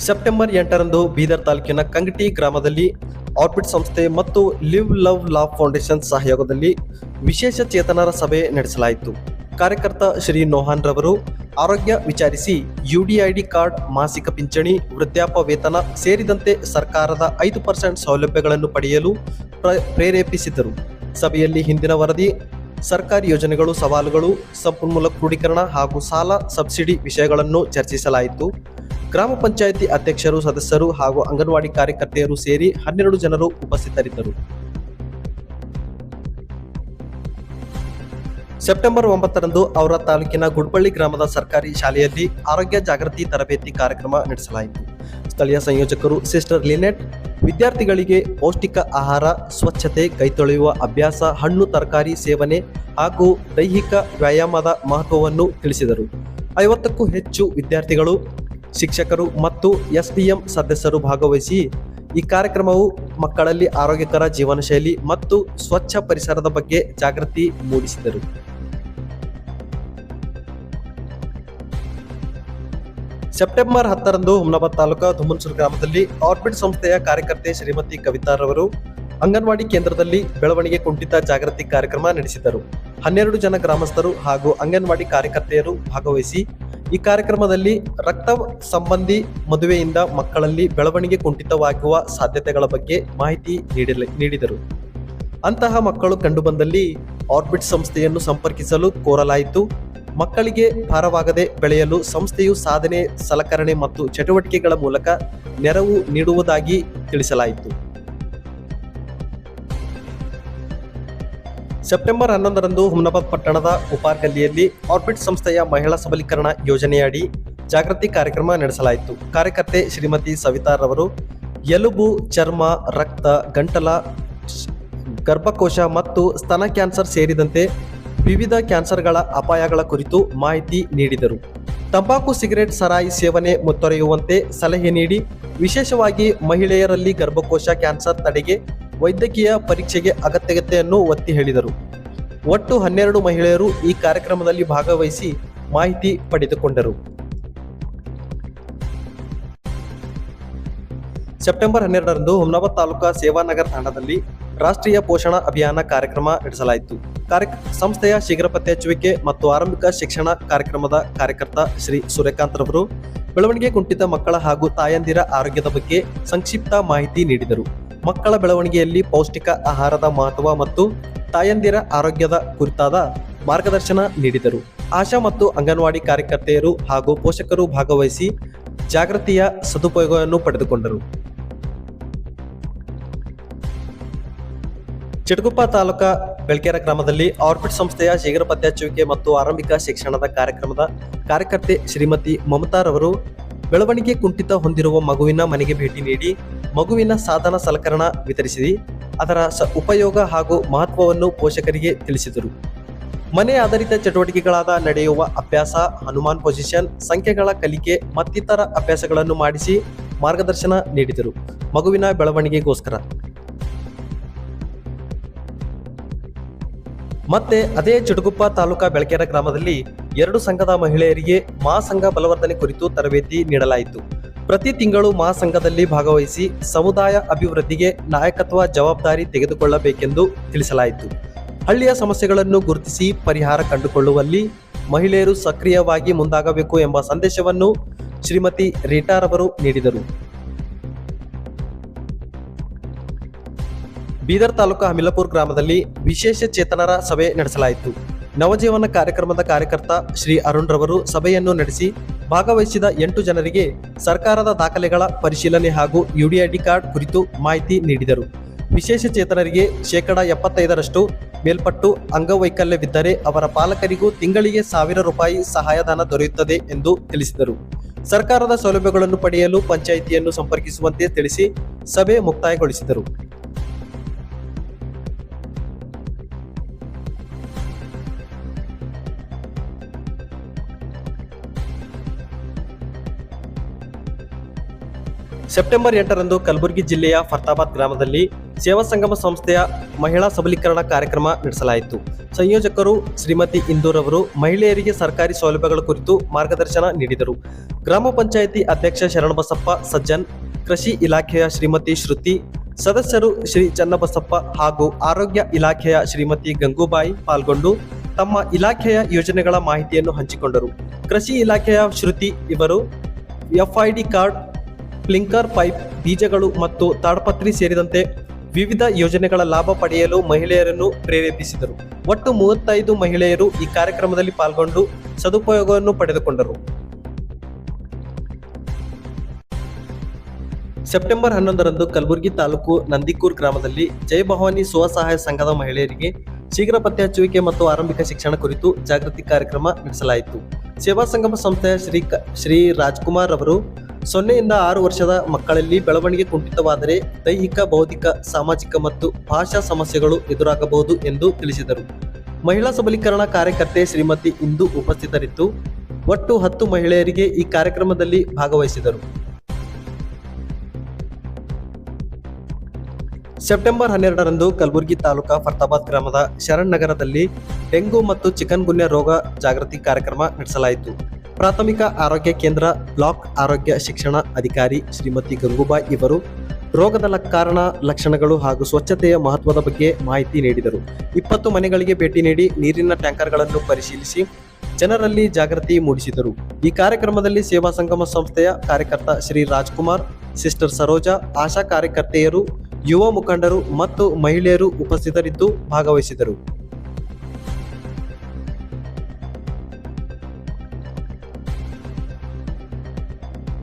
September ಎಂಟರಂದು ಬೀದರ್ ತಾಲೂಕಿನ ಕಂಗಟಿ ಗ್ರಾಮದಲ್ಲಿ ಆರ್ಬಿಟ್ ಸಂಸ್ಥೆ ಮತ್ತು ಲಿವ್ ಲವ್ ಲಾ ಫೌಂಡೇಶನ್ ಸಹಯೋಗದಲ್ಲಿ ವಿಶೇಷ ಚೇತನರ ಸಭೆ ನಡೆಸಲಾಯಿತು. ಕಾರ್ಯಕರ್ತ ಶ್ರೀ ನೋಹಾನ್ ರವರು ಆರೋಗ್ಯ ವಿಚಾರಿಸಿ ಯುಡಿಐಡಿ ಕಾರ್ಡ್, ಮಾಸಿಕ ಪಿಂಚಣಿ, ವೃದ್ಧಾಪ್ಯ ವೇತನ ಸೇರಿದಂತೆ ಸರ್ಕಾರದ ಐದು ಪರ್ಸೆಂಟ್ ಸೌಲಭ್ಯಗಳನ್ನು ಪಡೆಯಲು ಪ್ರ- ಪ್ರೇರೇಪಿಸಿದರು. ಸಭೆಯಲ್ಲಿ ಹಿಂದಿನ ವರದಿ, ಸರ್ಕಾರಿ ಯೋಜನೆಗಳು, ಸವಾಲುಗಳು, ಸಂಪನ್ಮೂಲ ಕ್ರೋಢೀಕರಣ ಹಾಗೂ ಸಾಲ ಸಬ್ಸಿಡಿ ವಿಷಯಗಳನ್ನು ಚರ್ಚಿಸಲಾಯಿತು. ಗ್ರಾಮ ಪಂಚಾಯಿತಿ ಅಧ್ಯಕ್ಷರು, ಸದಸ್ಯರು ಹಾಗೂ ಅಂಗನವಾಡಿ ಕಾರ್ಯಕರ್ತೆಯರು ಸೇರಿ ಹನ್ನೆರಡು ಜನರು ಉಪಸ್ಥಿತರಿದ್ದರು. ಸೆಪ್ಟೆಂಬರ್ ಒಂಬತ್ತರಂದು ಅವರ ತಾಲೂಕಿನ ಗುಡ್ಬಳ್ಳಿ ಗ್ರಾಮದ ಸರ್ಕಾರಿ ಶಾಲೆಯಲ್ಲಿ ಆರೋಗ್ಯ ಜಾಗೃತಿ ತರಬೇತಿ ಕಾರ್ಯಕ್ರಮ ನಡೆಸಲಾಯಿತು. ಸ್ಥಳೀಯ ಸಂಯೋಜಕರು ಸಿಸ್ಟರ್ ಲಿನೆಟ್, ವಿದ್ಯಾರ್ಥಿಗಳಿಗೆ ಪೌಷ್ಟಿಕ ಆಹಾರ, ಸ್ವಚ್ಛತೆ, ಕೈತೊಳೆಯುವ ಅಭ್ಯಾಸ, ಹಣ್ಣು ತರಕಾರಿ ಸೇವನೆ ಹಾಗೂ ದೈಹಿಕ ವ್ಯಾಯಾಮದ ಮಹತ್ವವನ್ನು ತಿಳಿಸಿದರು. ಐವತ್ತಕ್ಕೂ ಹೆಚ್ಚು ವಿದ್ಯಾರ್ಥಿಗಳು ಶಿಕ್ಷಕರು ಮತ್ತು ಎಸ್ಡಿಎಂ ಸದಸ್ಯರು ಭಾಗವಹಿಸಿ ಈ ಕಾರ್ಯಕ್ರಮವು ಮಕ್ಕಳಲ್ಲಿ ಆರೋಗ್ಯಕರ ಜೀವನ ಶೈಲಿ ಮತ್ತು ಸ್ವಚ್ಛ ಪರಿಸರದ ಬಗ್ಗೆ ಜಾಗೃತಿ ಮೂಡಿಸಿದರು. ಸೆಪ್ಟೆಂಬರ್ ಹತ್ತರಂದು ಹುಮ್ನಾಬಾದ್ ತಾಲೂಕಾ ಧುಮನ್ಸೂರು ಗ್ರಾಮದಲ್ಲಿ ಆರ್ಬಿಟ್ ಸಂಸ್ಥೆಯ ಕಾರ್ಯಕರ್ತೆ ಶ್ರೀಮತಿ ಕವಿತಾರವರು ಅಂಗನವಾಡಿ ಕೇಂದ್ರದಲ್ಲಿ ಬೆಳವಣಿಗೆ ಕುಂಠಿತ ಜಾಗೃತಿ ಕಾರ್ಯಕ್ರಮ ನಡೆಸಿದರು. ಹನ್ನೆರಡು ಜನ ಗ್ರಾಮಸ್ಥರು ಹಾಗೂ ಅಂಗನವಾಡಿ ಕಾರ್ಯಕರ್ತೆಯರು ಭಾಗವಹಿಸಿ ಈ ಕಾರ್ಯಕ್ರಮದಲ್ಲಿ ರಕ್ತ ಸಂಬಂಧಿ ಮದುವೆಯಿಂದ ಮಕ್ಕಳಲ್ಲಿ ಬೆಳವಣಿಗೆ ಕುಂಠಿತವಾಗುವ ಸಾಧ್ಯತೆಗಳ ಬಗ್ಗೆ ಮಾಹಿತಿ ನೀಡಿದರು. ಅಂತಹ ಮಕ್ಕಳು ಕಂಡುಬಂದಲ್ಲಿ ಆರ್ಬಿಟ್ ಸಂಸ್ಥೆಯನ್ನು ಸಂಪರ್ಕಿಸಲು ಕೋರಲಾಯಿತು. ಮಕ್ಕಳಿಗೆ ಭಾರವಾಗದೆ ಬೆಳೆಯಲು ಸಂಸ್ಥೆಯು ಸಾಧನೆ, ಸಲಕರಣೆ ಮತ್ತು ಚಟುವಟಿಕೆಗಳ ಮೂಲಕ ನೆರವು ನೀಡುವುದಾಗಿ ತಿಳಿಸಲಾಯಿತು. ಸೆಪ್ಟೆಂಬರ್ ಹನ್ನೊಂದರಂದು ಹುಮ್ನಾಬಾದ್ ಪಟ್ಟಣದ ಉಪಾರ್ಗಲ್ಲಿಯಲ್ಲಿ ಆರ್ಬಿಟ್ ಸಂಸ್ಥೆಯ ಮಹಿಳಾ ಸಬಲೀಕರಣ ಯೋಜನೆಯಡಿ ಜಾಗೃತಿ ಕಾರ್ಯಕ್ರಮ ನಡೆಸಲಾಯಿತು. ಕಾರ್ಯಕರ್ತೆ ಶ್ರೀಮತಿ ಸವಿತಾರವರು ಎಲುಬು, ಚರ್ಮ, ರಕ್ತ, ಗಂಟಲ, ಗರ್ಭಕೋಶ ಮತ್ತು ಸ್ತನ ಕ್ಯಾನ್ಸರ್ ಸೇರಿದಂತೆ ವಿವಿಧ ಕ್ಯಾನ್ಸರ್ಗಳ ಅಪಾಯಗಳ ಕುರಿತು ಮಾಹಿತಿ ನೀಡಿದರು. ತಂಬಾಕು, ಸಿಗರೆಟ್, ಸರಾಯಿ ಸೇವನೆ ಮುತ್ತೊರೆಯುವಂತೆ ಸಲಹೆ ನೀಡಿ, ವಿಶೇಷವಾಗಿ ಮಹಿಳೆಯರಲ್ಲಿ ಗರ್ಭಕೋಶ ಕ್ಯಾನ್ಸರ್ ತಡೆಗೆ ವೈದ್ಯಕೀಯ ಪರೀಕ್ಷೆಗೆ ಅಗತ್ಯತೆಯನ್ನು ಒತ್ತಿ ಹೇಳಿದರು. ಒಟ್ಟು ಹನ್ನೆರಡು ಮಹಿಳೆಯರು ಈ ಕಾರ್ಯಕ್ರಮದಲ್ಲಿ ಭಾಗವಹಿಸಿ ಮಾಹಿತಿ ಪಡೆದುಕೊಂಡರು. ಸೆಪ್ಟೆಂಬರ್ ಹನ್ನೆರಡರಂದು ಹುಮ್ನಾಬಾದ್ ತಾಲೂಕಾ ಸೇವಾನಗರ ತಾಂಡದಲ್ಲಿ ರಾಷ್ಟ್ರೀಯ ಪೋಷಣ ಅಭಿಯಾನ ಕಾರ್ಯಕ್ರಮ ನಡೆಸಲಾಯಿತು. ಕಾರ್ಯ ಸಂಸ್ಥೆಯ ಶೀಘ್ರ ಪತ್ತೆ ಹಚ್ಚುವಿಕೆ ಮತ್ತು ಆರಂಭಿಕ ಶಿಕ್ಷಣ ಕಾರ್ಯಕ್ರಮದ ಕಾರ್ಯಕರ್ತ ಶ್ರೀ ಸೂರ್ಯಕಾಂತ್ ರವರು ಬೆಳವಣಿಗೆ ಕುಂಠಿತ ಮಕ್ಕಳ ಹಾಗೂ ತಾಯಂದಿರ ಆರೋಗ್ಯದ ಬಗ್ಗೆ ಸಂಕ್ಷಿಪ್ತ ಮಾಹಿತಿ ನೀಡಿದರು. ಮಕ್ಕಳ ಬೆಳವಣಿಗೆಯಲ್ಲಿ ಪೌಷ್ಟಿಕ ಆಹಾರದ ಮಹತ್ವ ಮತ್ತು ತಾಯಂದಿರ ಆರೋಗ್ಯದ ಕುರಿತಾದ ಮಾರ್ಗದರ್ಶನ ನೀಡಿದರು. ಆಶಾ ಮತ್ತು ಅಂಗನವಾಡಿ ಕಾರ್ಯಕರ್ತೆಯರು ಹಾಗೂ ಪೋಷಕರು ಭಾಗವಹಿಸಿ ಜಾಗೃತಿಯ ಸದುಪಯೋಗವನ್ನು ಪಡೆದುಕೊಂಡರು. ಚಿಟಗುಪ್ಪ ತಾಲೂಕಾ ಬೆಳ್ಕೆರೆ ಗ್ರಾಮದಲ್ಲಿ ಆರ್ಬಿಟ್ ಸಂಸ್ಥೆಯ ಶೀಘ್ರ ಪತ್ತೆಹಚ್ಚುವಿಕೆ ಮತ್ತು ಆರಂಭಿಕ ಶಿಕ್ಷಣದ ಕಾರ್ಯಕ್ರಮದ ಕಾರ್ಯಕರ್ತೆ ಶ್ರೀಮತಿ ಮಮತಾರವರು ಬೆಳವಣಿಗೆ ಕುಂಠಿತ ಹೊಂದಿರುವ ಮಗುವಿನ ಮನೆಗೆ ಭೇಟಿ ನೀಡಿ ಮಗುವಿನ ಸಾಧನ ಸಲಕರಣ ವಿತರಿಸಿ ಅದರ ಉಪಯೋಗ ಹಾಗೂ ಮಹತ್ವವನ್ನು ಪೋಷಕರಿಗೆ ತಿಳಿಸಿದರು. ಮನೆ ಆಧಾರಿತ ಚಟುವಟಿಕೆಗಳಾದ ನಡೆಯುವ ಅಭ್ಯಾಸ, ಹನುಮಾನ್ ಪೊಸಿಷನ್ ಸಂಖ್ಯೆಗಳ ಕಲಿಕೆ ಮತ್ತಿತರ ಅಭ್ಯಾಸಗಳನ್ನು ಮಾಡಿಸಿ ಮಾರ್ಗದರ್ಶನ ನೀಡಿದರು ಮಗುವಿನ ಬೆಳವಣಿಗೆಗೋಸ್ಕರ. ಮತ್ತೆ ಅದೇ ಚುಟುಗುಪ್ಪ ತಾಲೂಕಾ ಬೆಳಕೆರೆ ಗ್ರಾಮದಲ್ಲಿ ಎರಡು ಸಂಘದ ಮಹಿಳೆಯರಿಗೆ ಮಹಾಸಂಘ ಬಲವರ್ಧನೆ ಕುರಿತು ತರಬೇತಿ ನೀಡಲಾಯಿತು. ಪ್ರತಿ ತಿಂಗಳು ಮಹಾಸಂಘದಲ್ಲಿ ಭಾಗವಹಿಸಿ ಸಮುದಾಯ ಅಭಿವೃದ್ಧಿಗೆ ನಾಯಕತ್ವ ಜವಾಬ್ದಾರಿ ತೆಗೆದುಕೊಳ್ಳಬೇಕೆಂದು ತಿಳಿಸಲಾಯಿತು. ಹಳ್ಳಿಯ ಸಮಸ್ಯೆಗಳನ್ನು ಗುರುತಿಸಿ ಪರಿಹಾರ ಕಂಡುಕೊಳ್ಳುವಲ್ಲಿ ಮಹಿಳೆಯರು ಸಕ್ರಿಯವಾಗಿ ಮುಂದಾಗಬೇಕು ಎಂಬ ಸಂದೇಶವನ್ನು ಶ್ರೀಮತಿ ರೀಟಾರವರು ನೀಡಿದರು. ಬೀದರ್ ತಾಲೂಕು ಹಮಿಲಪುರ್ ಗ್ರಾಮದಲ್ಲಿ ವಿಶೇಷ ಚೇತನರ ಸಭೆ ನಡೆಸಲಾಯಿತು. ನವಜೀವನ ಕಾರ್ಯಕ್ರಮದ ಕಾರ್ಯಕರ್ತ ಶ್ರೀ ಅರುಣ್ ರವರು ಸಭೆಯನ್ನು ನಡೆಸಿ ಭಾಗವಹಿಸಿದ ಎಂಟು ಜನರಿಗೆ ಸರ್ಕಾರದ ದಾಖಲೆಗಳ ಪರಿಶೀಲನೆ ಹಾಗೂ ಯುಡಿಐಡಿ ಕಾರ್ಡ್ ಕುರಿತು ಮಾಹಿತಿ ನೀಡಿದರು. ವಿಶೇಷ ಚೇತನರಿಗೆ ಶೇಕಡ ಎಪ್ಪತ್ತೈದರಷ್ಟು ಮೇಲ್ಪಟ್ಟು ಅಂಗವೈಕಲ್ಯವಿದ್ದರೆ ಅವರ ಪಾಲಕರಿಗೂ ತಿಂಗಳಿಗೆ ಸಾವಿರ ರೂಪಾಯಿ ಸಹಾಯಧನ ದೊರೆಯುತ್ತದೆ ಎಂದು ತಿಳಿಸಿದರು. ಸರ್ಕಾರದ ಸೌಲಭ್ಯಗಳನ್ನು ಪಡೆಯಲು ಪಂಚಾಯಿತಿಯನ್ನು ಸಂಪರ್ಕಿಸುವಂತೆ ತಿಳಿಸಿ ಸಭೆ ಮುಕ್ತಾಯಗೊಳಿಸಿದರು. ಸೆಪ್ಟೆಂಬರ್ ಎಂಟರಂದು ಕಲಬುರಗಿ ಜಿಲ್ಲೆಯ ಫರ್ತಾಬಾದ್ ಗ್ರಾಮದಲ್ಲಿ ಸೇವಾ ಸಂಗಮ ಸಂಸ್ಥೆಯ ಮಹಿಳಾ ಸಬಲೀಕರಣ ಕಾರ್ಯಕ್ರಮ ನಡೆಸಲಾಯಿತು. ಸಂಯೋಜಕರು ಶ್ರೀಮತಿ ಇಂದೂರ್ ಅವರು ಮಹಿಳೆಯರಿಗೆ ಸರ್ಕಾರಿ ಸೌಲಭ್ಯಗಳ ಕುರಿತು ಮಾರ್ಗದರ್ಶನ ನೀಡಿದರು. ಗ್ರಾಮ ಪಂಚಾಯಿತಿ ಅಧ್ಯಕ್ಷ ಶರಣಬಸಪ್ಪ ಸಜ್ಜನ್, ಕೃಷಿ ಇಲಾಖೆಯ ಶ್ರೀಮತಿ ಶ್ರುತಿ, ಸದಸ್ಯರು ಶ್ರೀ ಚನ್ನಬಸಪ್ಪ ಹಾಗೂ ಆರೋಗ್ಯ ಇಲಾಖೆಯ ಶ್ರೀಮತಿ ಗಂಗೂಬಾಯಿ ಪಾಲ್ಗೊಂಡು ತಮ್ಮ ಇಲಾಖೆಯ ಯೋಜನೆಗಳ ಮಾಹಿತಿಯನ್ನು ಹಂಚಿಕೊಂಡರು. ಕೃಷಿ ಇಲಾಖೆಯ ಶ್ರುತಿ ಇವರು ಎಫ್ಐಡಿ ಕಾರ್ಡ್ ಕ್ಲಿಂಕರ್ ಪೈಪ್, ಬೀಜಗಳು ಮತ್ತು ತಾಡಪತ್ರಿ ಸೇರಿದಂತೆ ವಿವಿಧ ಯೋಜನೆಗಳ ಲಾಭ ಪಡೆಯಲು ಮಹಿಳೆಯರನ್ನು ಪ್ರೇರೇಪಿಸಿದರು. ಒಟ್ಟು ಮೂವತ್ತೈದು ಮಹಿಳೆಯರು ಈ ಕಾರ್ಯಕ್ರಮದಲ್ಲಿ ಪಾಲ್ಗೊಂಡು ಸದುಪಯೋಗವನ್ನು ಪಡೆದುಕೊಂಡರು. ಸೆಪ್ಟೆಂಬರ್ ಹನ್ನೊಂದರಂದು ಕಲಬುರಗಿ ತಾಲೂಕು ನಂದಿಕೂರ್ ಗ್ರಾಮದಲ್ಲಿ ಜಯ ಭವಾನಿ ಸ್ವಸಹಾಯ ಸಂಘದ ಮಹಿಳೆಯರಿಗೆ ಶೀಘ್ರ ಪತ್ತೆ ಹಚ್ಚುವಿಕೆ ಮತ್ತು ಆರಂಭಿಕ ಶಿಕ್ಷಣ ಕುರಿತು ಜಾಗೃತಿ ಕಾರ್ಯಕ್ರಮ ನಡೆಸಲಾಯಿತು. ಸೇವಾ ಸಂಗಮ ಸಂಸ್ಥೆಯ ಶ್ರೀ ಶ್ರೀ ರಾಜ್ಕುಮಾರ್ ಅವರು ಸೊನ್ನೆಯಿಂದ ಆರು ವರ್ಷದ ಮಕ್ಕಳಲ್ಲಿ ಬೆಳವಣಿಗೆ ಕುಂಠಿತವಾದರೆ ದೈಹಿಕ, ಬೌದ್ಧಿಕ, ಸಾಮಾಜಿಕ ಮತ್ತು ಭಾಷಾ ಸಮಸ್ಯೆಗಳು ಎದುರಾಗಬಹುದು ಎಂದು ತಿಳಿಸಿದರು. ಮಹಿಳಾ ಸಬಲೀಕರಣ ಕಾರ್ಯಕರ್ತೆ ಶ್ರೀಮತಿ ಇಂದು ಉಪಸ್ಥಿತರಿದ್ದು, ಒಟ್ಟು ಹತ್ತು ಮಹಿಳೆಯರಿಗೆ ಈ ಕಾರ್ಯಕ್ರಮದಲ್ಲಿ ಭಾಗವಹಿಸಿದರು. ಸೆಪ್ಟೆಂಬರ್ ಹನ್ನೆರಡರಂದು ಕಲಬುರಗಿ ತಾಲೂಕಾ ಫರ್ತಾಬಾದ್ ಗ್ರಾಮದ ಶರಣ್ ನಗರದಲ್ಲಿ ಡೆಂಗು ಮತ್ತು ಚಿಕನ್ ಗುನ್ಯಾ ರೋಗ ಜಾಗೃತಿ ಕಾರ್ಯಕ್ರಮ ನಡೆಸಲಾಯಿತು. ಪ್ರಾಥಮಿಕ ಆರೋಗ್ಯ ಕೇಂದ್ರ, ಬ್ಲಾಕ್ ಆರೋಗ್ಯ ಶಿಕ್ಷಣ ಅಧಿಕಾರಿ ಶ್ರೀಮತಿ ಗಂಗೂಬಾಯಿ ಇವರು ರೋಗದ ಕಾರಣ ಲಕ್ಷಣಗಳು ಹಾಗೂ ಸ್ವಚ್ಛತೆಯ ಮಹತ್ವದ ಬಗ್ಗೆ ಮಾಹಿತಿ ನೀಡಿದರು. ಇಪ್ಪತ್ತು ಮನೆಗಳಿಗೆ ಭೇಟಿ ನೀಡಿ ನೀರಿನ ಟ್ಯಾಂಕರ್ಗಳನ್ನು ಪರಿಶೀಲಿಸಿ ಜನರಲ್ಲಿ ಜಾಗೃತಿ ಮೂಡಿಸಿದರು. ಈ ಕಾರ್ಯಕ್ರಮದಲ್ಲಿ ಸೇವಾ ಸಂಗಮ ಸಂಸ್ಥೆಯ ಕಾರ್ಯಕರ್ತ ಶ್ರೀ ರಾಜ್ಕುಮಾರ್, ಸಿಸ್ಟರ್ ಸರೋಜಾ, ಆಶಾ ಕಾರ್ಯಕರ್ತೆಯರು, ಯುವ ಮುಖಂಡರು ಮತ್ತು ಮಹಿಳೆಯರು ಉಪಸ್ಥಿತರಿದ್ದು ಭಾಗವಹಿಸಿದರು.